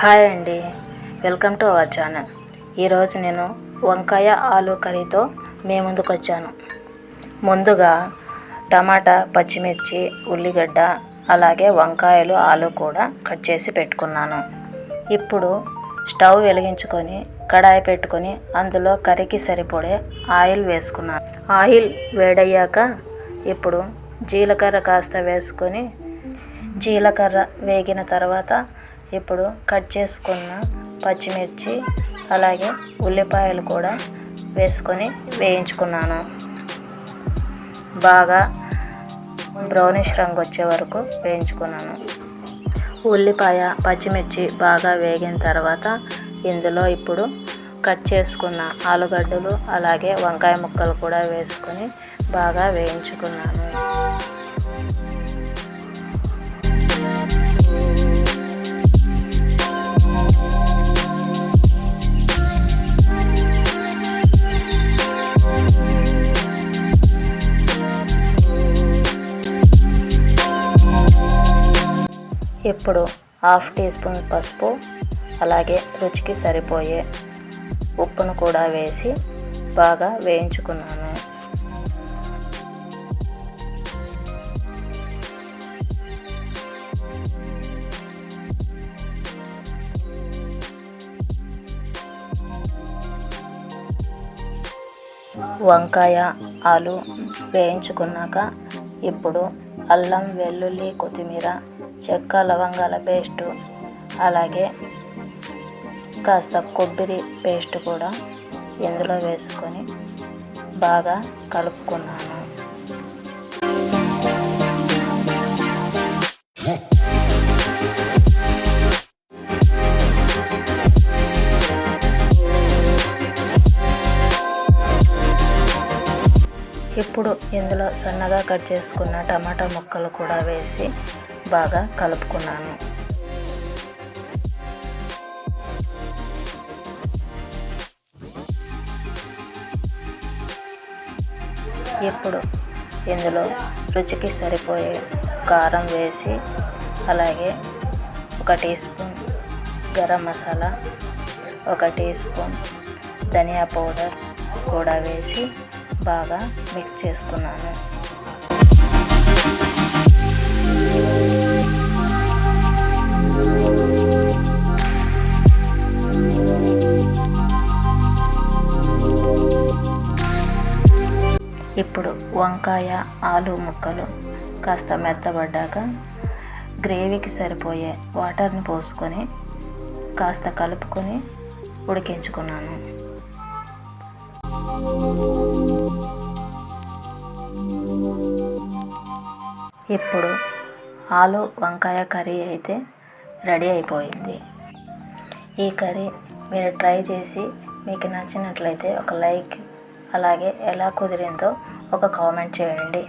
Hi అండి. Welcome to our channel. ఈరోజు నేను వంకాయ ఆలు కర్రీతో మీ ముందుకు వచ్చాను. ముందుగా టమాటా పచ్చిమిర్చి ఉల్లిగడ్డ అలాగే వంకాయలు ఆలు కూడా కట్ చేసి పెట్టుకున్నాను. ఇప్పుడు స్టవ్ వెలిగించుకొని కడాయి పెట్టుకొని అందులో కర్రీకి సరిపడే ఆయిల్ వేసుకున్నాను. ఆయిల్ వేడయ్యాక ఇప్పుడు జీలకర్ర కాస్త వేసుకొని జీలకర్ర వేగిన తర్వాత ఇప్పుడు కట్ చేసుకున్న పచ్చిమిర్చి అలాగే ఉల్లిపాయలు కూడా వేసుకొని వేయించుకున్నాను. బాగా బ్రౌనిష్ రంగు వచ్చే వరకు వేయించుకున్నాను. ఉల్లిపాయ పచ్చిమిర్చి బాగా వేగిన తర్వాత ఇందులో ఇప్పుడు కట్ చేసుకున్న ఆలుగడ్డలు అలాగే వంకాయ ముక్కలు కూడా వేసుకొని బాగా వేయించుకున్నాను. ఇప్పుడు హాఫ్ టీ స్పూన్ పసుపు అలాగే రుచికి సరిపోయే ఉప్పును కూడా వేసి బాగా వేయించుకున్నాను. వంకాయ ఆలు వేయించుకున్నాక ఇప్పుడు అల్లం వెల్లుల్లి కొత్తిమీర చెక్క లవంగాల పేస్టు అలాగే కాస్త కొబ్బరి పేస్ట్ కూడా ఇందులో వేసుకొని బాగా కలుపుకున్నాను. ఇప్పుడు ఇందులో సన్నగా కట్ చేసుకున్న టమాటా ముక్కలు కూడా వేసి బాగా కలుపుకున్నాను. ఇప్పుడు ఇందులో రుచికి సరిపోయే కారం వేసి అలాగే ఒక టీ స్పూన్ గరం మసాలా ఒక టీ స్పూన్ ధనియా పౌడర్ కూడా వేసి బాగా మిక్స్ చేసుకున్నాను. ఇప్పుడు వంకాయ ఆలు ముక్కలు కాస్త మెత్తబడ్డాక గ్రేవీకి సరిపోయే వాటర్ని పోసుకొని కాస్త కలుపుకొని ఉడికించుకున్నాను. ఇప్పుడు ఆలు వంకాయ కర్రీ అయితే రెడీ అయిపోయింది. ఈ కర్రీ మీరు ట్రై చేసి మీకు నచ్చినట్లయితే ఒక లైక్ అలాగే ఎలా కుదిరిందో ఒక కామెంట్ చేయండి.